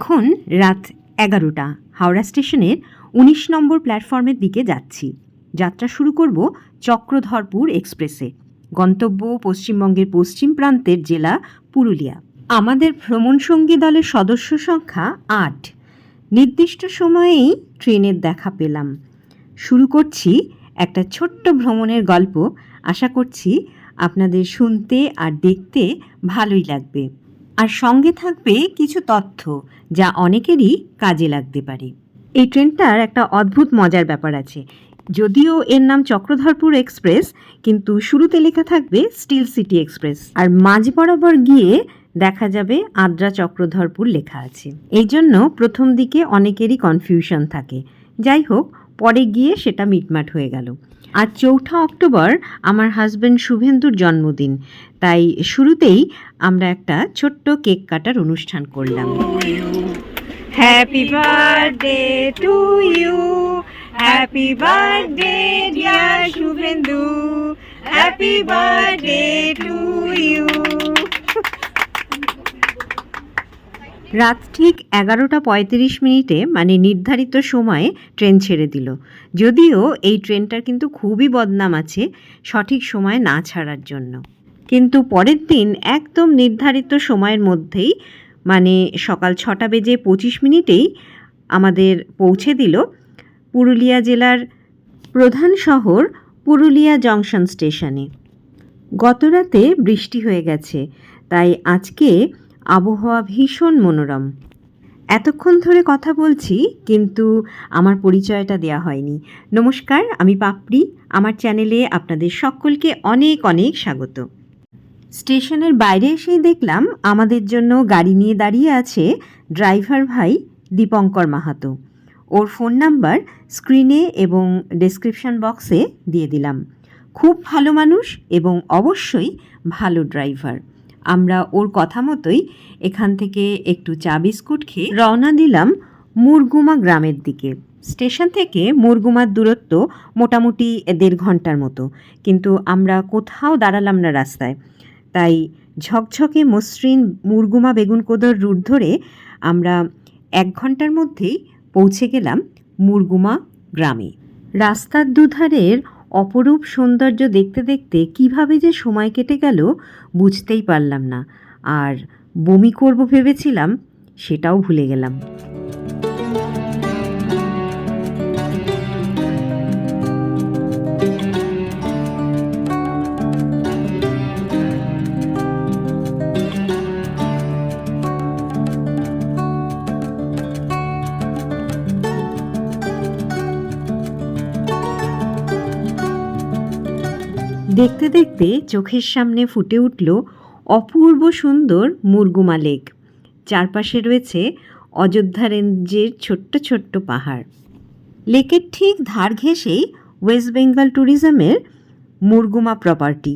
এখন রাত এগারোটা। হাওড়া স্টেশনের উনিশ নম্বর প্ল্যাটফর্মের দিকে যাচ্ছি। যাত্রা শুরু করব চক্রধরপুর এক্সপ্রেসে। গন্তব্য পশ্চিমবঙ্গের পশ্চিম প্রান্তের জেলা পুরুলিয়া। আমাদের ভ্রমণসঙ্গী দলের সদস্য সংখ্যা আট। নির্দিষ্ট সময়েই ট্রেনের দেখা পেলাম। শুরু করছি একটা ছোট্ট ভ্রমণের গল্প। আশা করছি আপনাদের শুনতে আর দেখতে ভালোই লাগবে। আর সঙ্গে থাকবে কিছু তথ্য যা অনেকেরই কাজে লাগতে পারে। এই ট্রেনটার একটা অদ্ভুত মজার ব্যাপার আছে। যদিও এর নাম চক্রধরপুর এক্সপ্রেস, কিন্তু শুরুতে লেখা থাকবে স্টিল সিটি এক্সপ্রেস। আর মাঝ বরাবর গিয়ে দেখা যাবে আদ্রা চক্রধরপুর লেখা আছে। এই জন্য প্রথম দিকে অনেকেরই কনফিউশন থাকে। যাই হোক, পরে গিয়ে সেটা মিটমাট হয়ে গেল। আর চৌঠা অক্টোবর আমার হাজব্যান্ড শুভেন্দুর জন্মদিন। তাই শুরুতেই আমরা একটা ছোট্ট কেক কাটার অনুষ্ঠান করলাম। Happy birthday to you happy birthday dear Shubhendu. Happy birthday to you রাত ঠিক এগারোটা পঁয়ত্রিশ মিনিটে মানে নির্ধারিত সময়ে ট্রেন ছেড়ে দিল। যদিও এই ট্রেনটার কিন্তু খুবই বদনাম আছে সঠিক সময় না ছাড়ার জন্য। কিন্তু পরের দিন একদম নির্ধারিত সময়ের মধ্যেই মানে সকাল ছটা বেজে পঁচিশ মিনিটেই আমাদের পৌঁছে দিল পুরুলিয়া জেলার প্রধান শহর পুরুলিয়া জংশন স্টেশনে। গতরাতে বৃষ্টি হয়ে গেছে, তাই আজকে আবহাওয়া ভীষণ মনোরম। এতক্ষণ ধরে কথা বলছি, কিন্তু আমার পরিচয়টা দেয়া হয়নি। নমস্কার, আমি পাপড়ি। আমার চ্যানেলে আপনাদের সকলকে অনেক অনেক স্বাগত। স্টেশনের বাইরে এসেই দেখলাম আমাদের জন্য গাড়ি নিয়ে দাঁড়িয়ে আছে ড্রাইভার ভাই দীপঙ্কর মাহাতো। ওর ফোন নাম্বার স্ক্রিনে এবং ডেসক্রিপশন বক্সে দিয়ে দিলাম। খুব ভালো মানুষ এবং অবশ্যই ভালো ড্রাইভার। আমরা ওর কথা মতোই এখান থেকে একটু চা বিস্কুট খেয়ে রওনা দিলাম মুরগুমা গ্রামের দিকে। স্টেশন থেকে মুরগুমার দূরত্ব মোটামুটি দেড় ঘণ্টার মতো। কিন্তু আমরা কোথাও দাঁড়ালাম না রাস্তায়। তাই ঝকঝকে মসৃণ মুরগুমা বেগুন বেগুনকোদর রুট ধরে আমরা এক ঘণ্টার মধ্যেই পৌঁছে গেলাম মুরগুমা গ্রামে। রাস্তার দুধারের অপরূপ সৌন্দর্য দেখতে দেখতে কীভাবে যে সময় কেটে গেল বুঝতেই পারলাম না। আর বমি করব ভেবেছিলাম, সেটাও ভুলে গেলাম। দেখতে দেখতে চোখের সামনে ফুটে উঠল অপূর্ব সুন্দর মুরগুমা লেক। চারপাশে রয়েছে অযোধ্যা রেঞ্জের ছোট্ট ছোট্ট পাহাড়। লেকের ঠিক ধার ঘেঁষেই ওয়েস্ট বেঙ্গল ট্যুরিজমের মুরগুমা প্রপার্টি।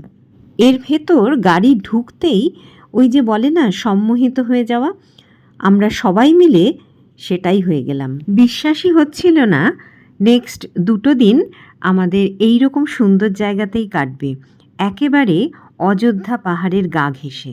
এর ভেতর গাড়ি ঢুকতেই ওই যে বলে না, সম্মোহিত হয়ে যাওয়া, আমরা সবাই মিলে সেটাই হয়ে গেলাম। বিশ্বাসই হচ্ছিল না, নেক্সট দুটো দিন আমাদের এই রকম সুন্দর জায়গাতেই কাটবে। একেবারে অযোধ্যা পাহাড়ের গা ঘেঁষে।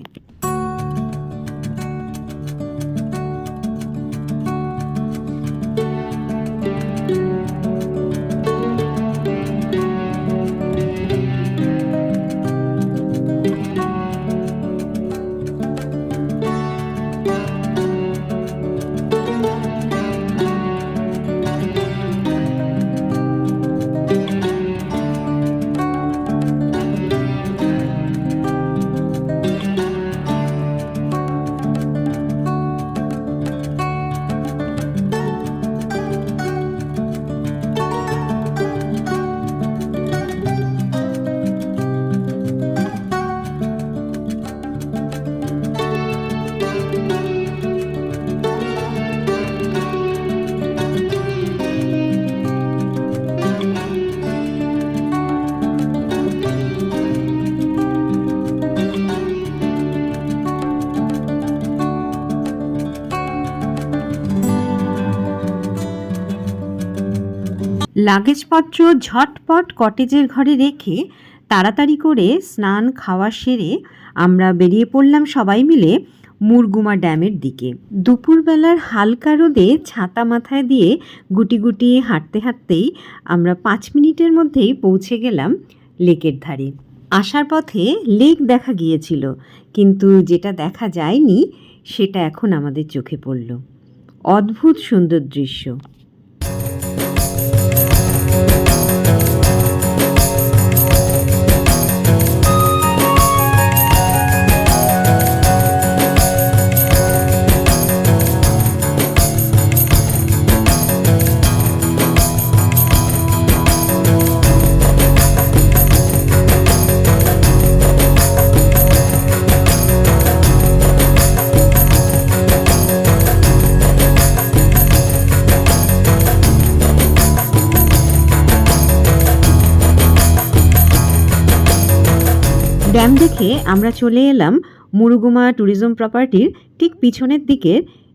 লাগেজপত্র ঝটপট কটেজের ঘরে রেখে তাড়াতাড়ি করে স্নান খাওয়া সেরে আমরা বেরিয়ে পড়লাম সবাই মিলে মুরগুমা ড্যামের দিকে। দুপুরবেলার হালকা রোদে ছাতা মাথায় দিয়ে গুটি গুটি হাঁটতে হাঁটতেই আমরা পাঁচ মিনিটের মধ্যেই পৌঁছে গেলাম লেকের ধারে। আসার পথে লেক দেখা গিয়েছিল, কিন্তু যেটা দেখা যায়নি সেটা এখন আমাদের চোখে পড়ল। অদ্ভুত সুন্দর দৃশ্য। ড্যাম দেখে আমরা চলে এলাম মুরুগুমা ট্যুরিজম প্রপার্টির ঠিক পিছনের দিকে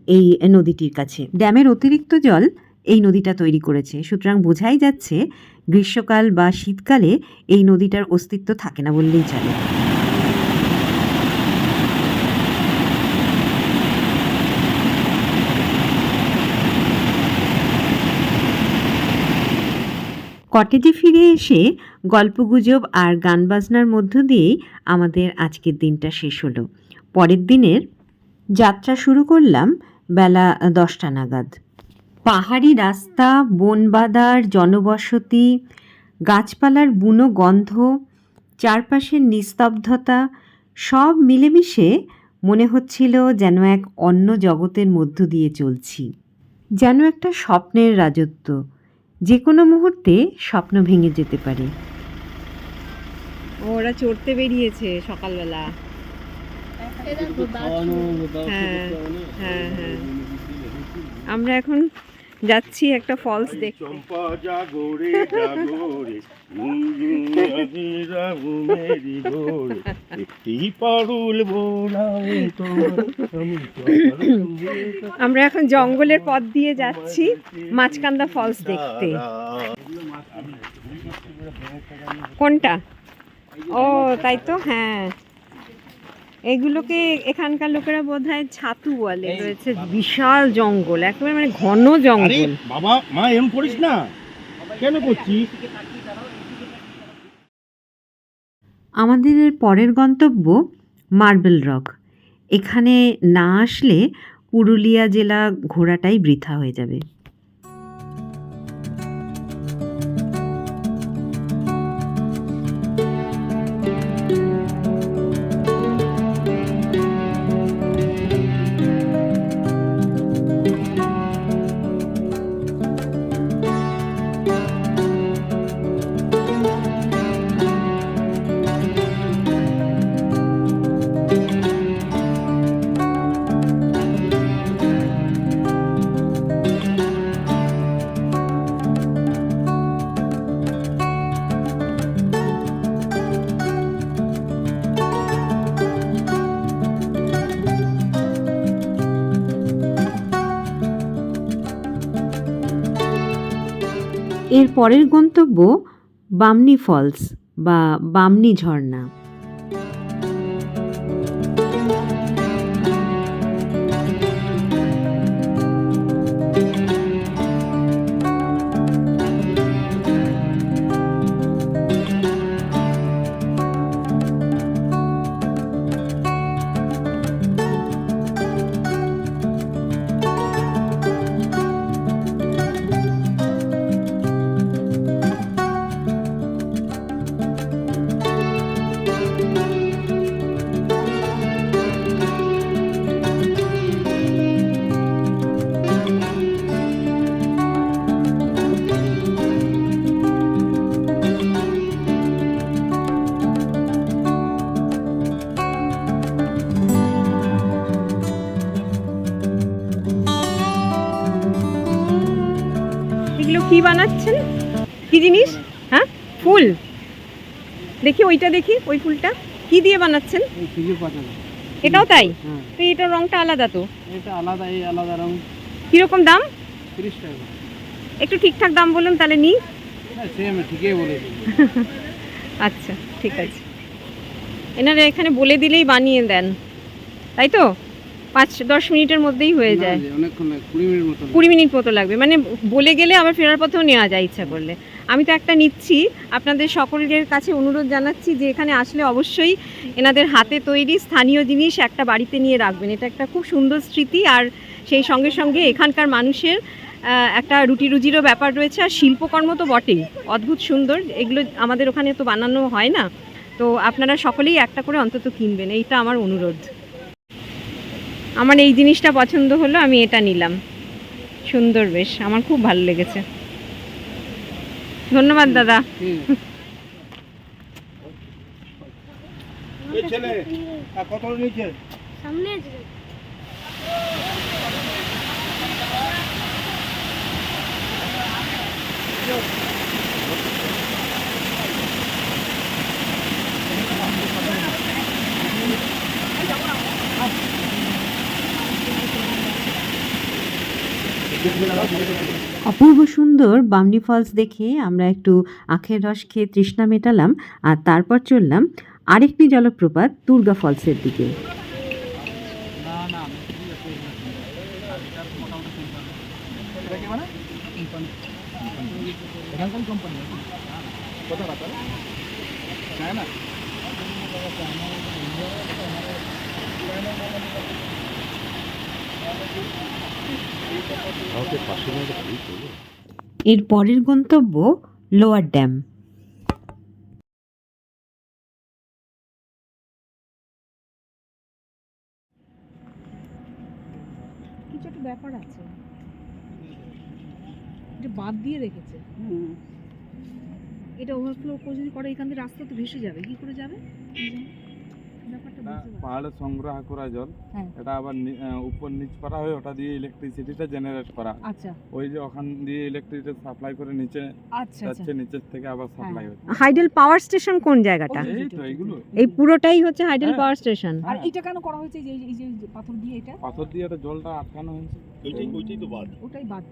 এই নদীটির কাছে। ড্যামের অতিরিক্ত জল এই নদীটা তৈরি করেছে। সুতরাং বোঝাই যাচ্ছে, গ্রীষ্মকাল বা শীতকালে এই নদীটার অস্তিত্ব থাকে না বললেই চলে। কটেজে ফিরে এসে গল্পগুজব আর গান বাজনার মধ্য দিয়েই আমাদের আজকের দিনটা শেষ হলো। পরের দিনের যাত্রা শুরু করলাম বেলা দশটা নাগাদ। পাহাড়ি রাস্তা, বনবাদার জনবসতি, গাছপালার বুনো গন্ধ, চারপাশের নিস্তব্ধতা, সব মিলেমিশে মনে হচ্ছিল যেন এক অন্য জগতের মধ্য দিয়ে চলছি। যেন একটা স্বপ্নের রাজত্ব। যে কোনো মুহূর্তে স্বপ্ন ভেঙে যেতে পারে। ওরা চড়তে বেরিয়েছে সকালবেলা। হ্যাঁ, হ্যাঁ, হ্যাঁ। আমরা এখন যাচ্ছি একটা ফলস দেখতে। চম্পা জাগরে জাগরে আমরা এখন জঙ্গলের পথ দিয়ে যাচ্ছি মাছকান্দা ফলস দেখতে। কোনটা? ও তাই তো? হ্যাঁ। এগুলোকে এখানকার লোকেরা বোধ হয় ছাতু বলে রয়েছে বিশাল জঙ্গল একেবারে মানে ঘন জঙ্গল। বাবা মা এরম করিস না। কেন করছিস? আমাদের পরের গন্তব্য মার্বেল রক। এখানে না আসলে পুরুলিয়া জেলা ঘোরাটাই বৃথা হয়ে যাবে। এর পরের গন্তব্য বামনি ফলস বা বামনি ঝর্ণা। দেখি ওইটা দেখি ওই ফুলটা। কি দিয়ে বানাচ্ছেন। এটাও তাই? হ্যাঁ। তো এটার রংটা আলাদা তো? এটা আলাদা এই আলাদা রং। কীরকম দাম? তিরিশ টাকা। একটু ঠিকঠাক দাম বলুন তাহলে নিই। ঠিকই বলেছি। আচ্ছা ঠিক আছে। এনারা এখানে বলে দিলেই বানিয়ে দেন। তাই তো? পাঁচ দশ মিনিটের মধ্যেই হয়ে যায়। অনেকক্ষণ কুড়ি মিনিট মতো কুড়ি মিনিট মতো লাগবে। মানে বলে গেলে আবার ফেরার পথেও নেওয়া যায় ইচ্ছা করলে। আমি তো একটা নিচ্ছি। আপনাদের সকলের কাছে অনুরোধ জানাচ্ছি যে এখানে আসলে অবশ্যই এনাদের হাতে তৈরি স্থানীয় জিনিস একটা বাড়িতে নিয়ে রাখবেন। এটা একটা খুব সুন্দর স্মৃতি আর সেই সঙ্গে সঙ্গে এখানকার মানুষের একটা রুটি রুজিরও ব্যাপার রয়েছে আর শিল্পকর্ম তো বটেই। অদ্ভুত সুন্দর। এগুলো আমাদের ওখানে তো বানানো হয় না। তো আপনারা সকলেই একটা করে অন্তত কিনবেন। এইটা আমার অনুরোধ। আমার এই জিনিসটা পছন্দ হলো, আমি এটা নিলাম। সুন্দর বেশ। আমার খুব ভালো লেগেছে। ধন্যবাদ দাদা। কত নিচে সামনে অপূর্ব সুন্দর বামনি ফলস দেখে আমরা একটু আখের রস খেয়ে তৃষ্ণা মেটালাম, আর তারপর চললাম আরেকটি জলপ্রপাত, দুর্গা ফলসের দিকে। এর পরের গন্তব্য লোয়ার ড্যাম। কিছু একটা ব্যাপার আছে। এটা বাদ দিয়ে রেখেছে। এটা ওভারফ্লো করে যদি করে এখান থেকে রাস্তা তো ভেসে যাবে কি করে যাবে ব্যাপারটা এটা বুঝতে পারছি পাহাড়ে সংগ্রহ করা জল। হ্যাঁ। এটা আবার উপর নিচ করা হয় ওটা দিয়ে ইলেকট্রিসিটিটা জেনারেট করা। আচ্ছা। ওই যে ওখান দিয়ে ইলেকট্রিসিটি সাপ্লাই করে নিচে আচ্ছা আচ্ছা। যাচ্ছে নিচের থেকে আবার সাপ্লাই হচ্ছে। হাইডেল পাওয়ার স্টেশন কোন জায়গাটা? এই পুরোটাই হচ্ছে হাইডেল হ্যাঁ। পাওয়ার স্টেশন আর হ্যাঁ। এটা কেন করা হয়েছে এই যে এই যে পাথর দিয়ে এটা? পাথর দিয়ে এটা জলটা আটকানো হয়েছে। ওইটাই ওইটাই তো বাদ। ওটাই বাদ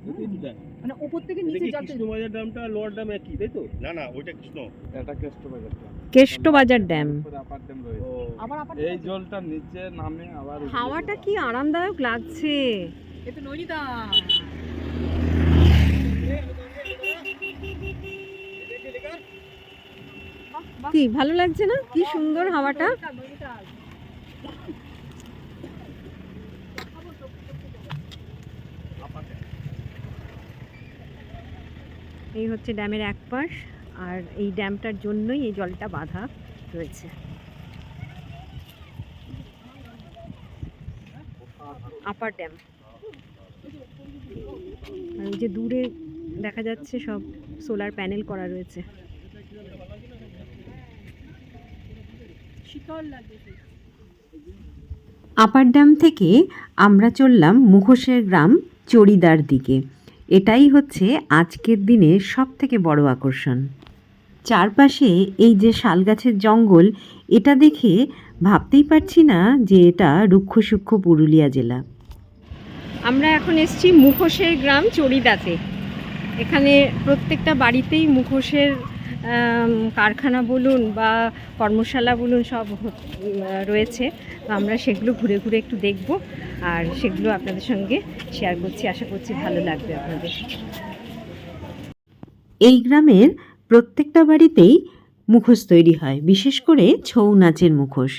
মানে উপর থেকে নিচে যাতে কৃষ্ণবাজার ড্যামটা লোয়ার ড্যাম একই তাই তো? না না ওইটা কৃষ্ণ। এটা কেষ্ট বাজার ড্যাম। কেষ্ট বাজার ড্যাম আপার ড্যাম রয়েছে। আবার আবার এই জলটা নিচে নামে আবার হাওয়াটা কি আরামদায়ক লাগছে। নৈনিতা কি ভালো লাগছে না? কি সুন্দর হাওয়াটা। এই হচ্ছে ড্যামের এক পাশ আর এই ড্যামটার জন্যই এই জলটা বাঁধা রয়েছে। Upper dam. আর ওই যে দূরে দেখা যাচ্ছে সব সোলার প্যানেল করা রয়েছে। আপার ড্যাম থেকে আমরা চললাম মুখোশের গ্রাম চড়িদার দিকে। এটাই হচ্ছে আজকের দিনে সব থেকে বড় আকর্ষণ। চারপাশে এই যে শাল গাছের জঙ্গল, এটা দেখে ভাবতেই পারছি না যে এটা রুক্ষ সূক্ষ্ম পুরুলিয়া জেলা। আমরা এখন এসছি মুখোশের গ্রাম চড়িদাতে। এখানে প্রত্যেকটা বাড়িতেই মুখোশের কারখানা বলুন বা কর্মশালা বলুন সব রয়েছে। তো আমরা সেগুলো ঘুরে ঘুরে একটু দেখব আর সেগুলো আপনাদের সঙ্গে শেয়ার করছি। আশা করছি ভালো লাগবে আপনাদের। এই গ্রামের প্রত্যেকটা বাড়িতেই মুখোশ তৈরি হয়, বিশেষ করে ছৌ নাচের মুখোশ।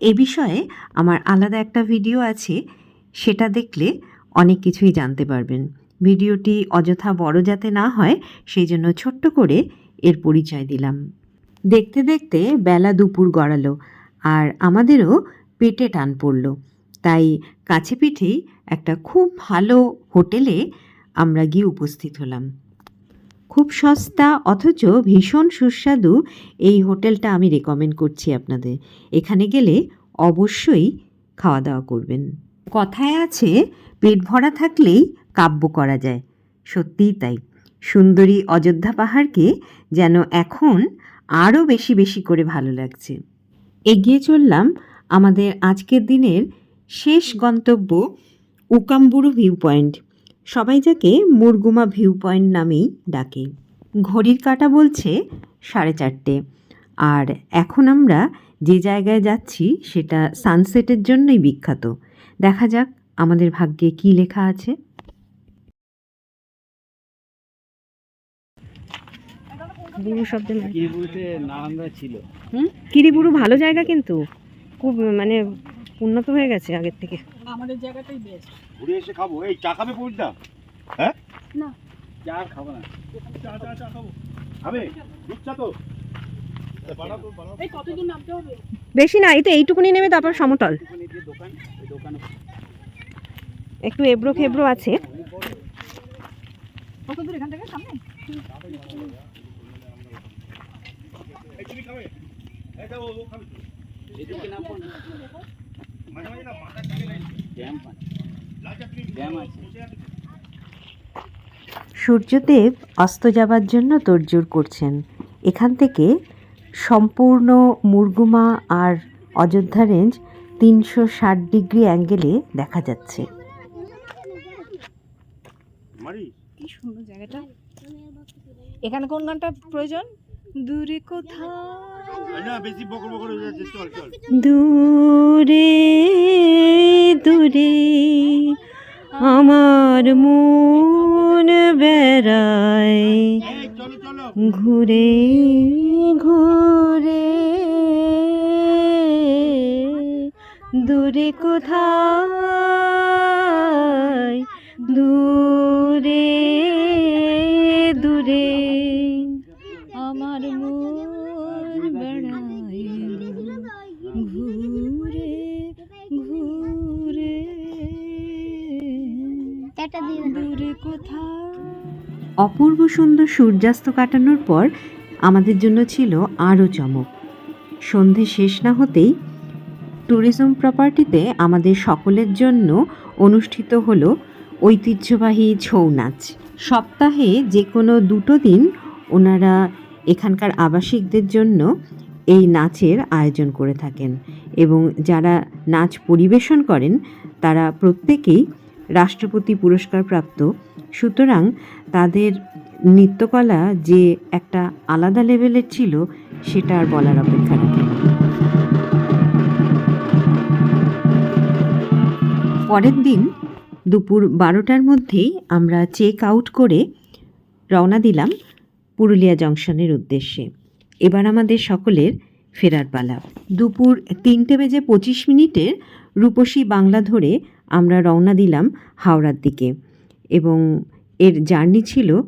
এ বিষয়ে আমার আলাদা একটা ভিডিও আছে, সেটা দেখলে অনেক কিছুই জানতে পারবেন। ভিডিওটি অযথা বড় যাতে না হয়, সেই জন্য ছোট্ট করে এর পরিচয় দিলাম। দেখতে দেখতে বেলা দুপুর গড়ালো আর আমাদেরও পেটে টান পড়ল। তাই কাছে পিঠেই একটা খুব ভালো হোটেলে আমরা গিয়ে উপস্থিত হলাম। খুব সস্তা অথচ ভীষণ সুস্বাদু এই হোটেলটা আমি রেকমেন্ড করছি আপনাদের। এখানে গেলে অবশ্যই খাওয়া দাওয়া করবেন। কথায় আছে, পেট ভরা থাকলেই কাব্য করা যায়। সত্যিই তাই। সুন্দরী অযোধ্যা পাহাড়কে যেন এখন আরও বেশি বেশি করে ভালো লাগছে। এগিয়ে চললাম আমাদের আজকের দিনের শেষ গন্তব্য উকাম্বুরু ভিউ পয়েন্ট সবাই যাকে মুরগুমা ভিউ পয়েন্ট নামেই ডাকে। ঘড়ির কাঁটা বলছে সাড়ে চারটে। আর এখন আমরা যে জায়গায় যাচ্ছি সেটা সানসেটের জন্যই বিখ্যাত। দেখা যাক আমাদের ভাগ্যে কি লেখা আছে। বুড়ো শব্দে ছিল। হুম? কিরিবুরু ভালো জায়গা কিন্তু। খুব মানে উন্নত হয়ে গেছে আগের থেকে। আমাদের জায়গাটাই বেস্ট ঘুরে এসে খাব। এই চা খাবে পরিদা চা খাব না। চা চা চা খাব। খাবে? দুধ চা তো বানাবো বানাবো এই কতদূর নামতে হবে? বেশি না এই তো এইটুকুনি নেমে তারপর সমতল। একটু এবড়ো খেবড়ো আছে। কতদূর এখান থেকে? সামনে? সূর্যদেব অস্ত যাবার জন্য তোড়জোড় করছেন। এখান থেকে সম্পূর্ণ মুরগুমা আর অযোধ্যা রেঞ্জ তিনশো ষাট ডিগ্রি অ্যাঙ্গেলে দেখা যাচ্ছে। কি সুন্দর জায়গাটা। এখানে কোন গানটা প্রয়োজন? দূরে দূরে দূরে আমার মন বেড়ায়। ঘুরে ঘুরে। দূরে কোথায়? দূরে অপূর্ব সুন্দর সূর্যাস্ত কাটানোর পর আমাদের জন্য ছিল আরও চমক। সন্ধে শেষ না হতেই ট্যুরিজম প্রপার্টিতে আমাদের সকলের জন্য অনুষ্ঠিত হলো ঐতিহ্যবাহী ছৌ নাচ। সপ্তাহে যে কোনো দুটো দিন ওনারা এখানকার আবাসিকদের জন্য এই নাচের আয়োজন করে থাকেন এবং যারা নাচ পরিবেশন করেন, তারা প্রত্যেকেই রাষ্ট্রপতি পুরস্কার প্রাপ্ত সুতরাং তাদের নৃত্যকলা যে একটা আলাদা লেভেলের ছিল, সেটা আর বলার অপেক্ষা রাখে পরের দিন দুপুর বারোটার মধ্যেই আমরা চেক আউট করে রওনা দিলাম পুরুলিয়া জংশনের উদ্দেশ্যে। এবার আমাদের সকলের ফেরার পালা। দুপুর তিনটে বেজে পঁচিশ মিনিটের রূপসী বাংলা ধরে আমরা রওনা দিলাম হাওড়ার দিকে এবং এর জার্নি ছিল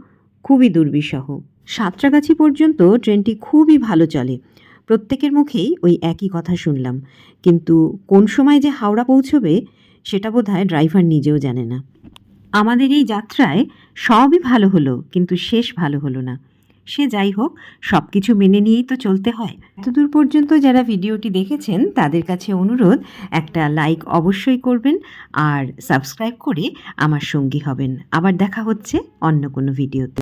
খুবই দুর্বিষহ। সাঁতরাগাছি পর্যন্ত ট্রেনটি খুবই ভালো চলে। প্রত্যেকের মুখেই ওই একই কথা শুনলাম। কিন্তু কোন সময় যে হাওড়া পৌঁছবে সেটা বোধহয় ড্রাইভার নিজেও জানে না। আমাদের এই যাত্রায় সবই ভালো হলো, কিন্তু শেষ ভালো হলো না। সে যাই হোক সব কিছু মেনে নিয়েই তো চলতে হয়। এতদূর পর্যন্ত যারা ভিডিওটি দেখেছেন, তাদের কাছে অনুরোধ, একটা লাইক অবশ্যই করবেন আর সাবস্ক্রাইব করে আমার সঙ্গী হবেন। আবার দেখা হচ্ছে অন্য কোনো ভিডিওতে।